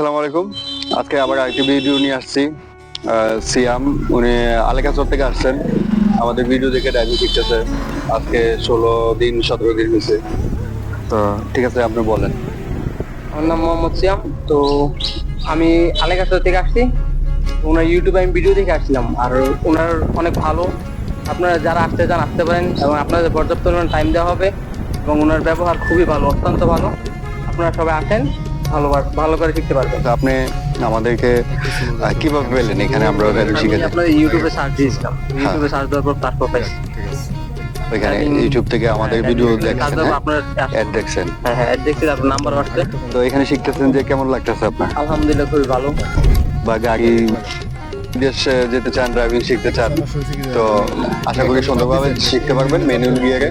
আসসালামু আলাইকুম। আজকে আবার আরেকটি ভিডিও নিয়ে আসছি। সিয়াম, উনি আলেকাচর থেকে আসছেন। আমাদের ভিডিও দেখে ড্রাইভিং শিখতেছে আজকে ষোলো দিন সতেরো দিন হয়েছে। তো ঠিক আছে, আপনি বলেন। আমার নাম মোহাম্মদ সিয়াম। তো আমি আলেকাছর থেকে আসছি। ওনার ইউটিউবে আমি ভিডিও দেখে আসছিলাম। আর ওনার অনেক ভালো। আপনারা যারা আসতে চান, আসতে পারেন। এবং আপনাদের পর্যাপ্ত টাইম দেওয়া হবে। এবং ওনার ব্যবহার খুবই ভালো, অত্যন্ত ভালো। আপনারা সবাই আসেন। ভালো ভালো করে শিখতে পারবেন আপনি আমাদেরকে কীভাবে পেলেন? এখানে আমরা ওখানে শিখেছি আপনার ইউটিউবে সার্চ দিয়েছিলাম। ইউটিউবে সার্চ দেওয়ার পর তারপর পাইছি ওইখানে ইউটিউব থেকে আমাদের ভিডিও হ্যাঁ? আপনার অ্যাড দেখছেন। হ্যাঁ হ্যাঁ অ্যাড দেখছি আপনার নাম্বার আসছে তো এখানে শিখতেছেন যে কেমন লাগতেছে আপনার? আলহামদুলিল্লাহ খুবই ভালো। বা গাড়ি দেশে যেতে চান ড্রাইভিং শিখতে চান, তো আশা করি সুন্দরভাবে শিখতে পারবেন ম্যানুয়াল গিয়ারে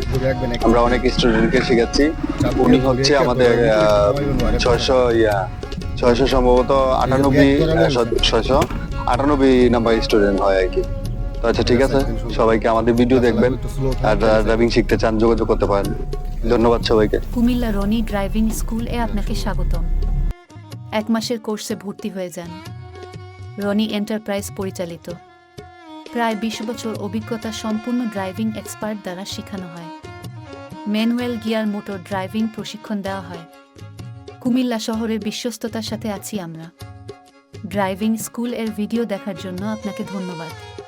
আমরা অনেক স্টুডেন্টকে শেখাচ্ছি। উনি হচ্ছে আমাদের ছয়শো, ইয়া, ছয়শো সম্ভবত আটানব্বই ছয়শো আটানব্বই নাম্বার স্টুডেন্ট হয় আর কি। তো আচ্ছা ঠিক আছে, সবাইকে আমাদের ভিডিও দেখবেন আর ড্রাইভিং শিখতে চান, যোগাযোগ করতে পারেন। ধন্যবাদ সবাইকে। কুমিল্লা রনি ড্রাইভিং স্কুল এ আপনাকে স্বাগতম। এক মাসের কোর্সে ভর্তি হয়ে যান। রনি এন্টারপ্রাইজ পরিচালিত। প্রায় বিশ বছর অভিজ্ঞতা সম্পূর্ণ ড্রাইভিং এক্সপার্ট দ্বারা শেখানো হয়। ম্যানুয়েল গিয়ার মোটর ড্রাইভিং প্রশিক্ষণ দেওয়া হয়। কুমিল্লা শহরের বিশ্বস্ততার সাথে আছি আমরা। ড্রাইভিং স্কুলের ভিডিও দেখার জন্য আপনাকে ধন্যবাদ।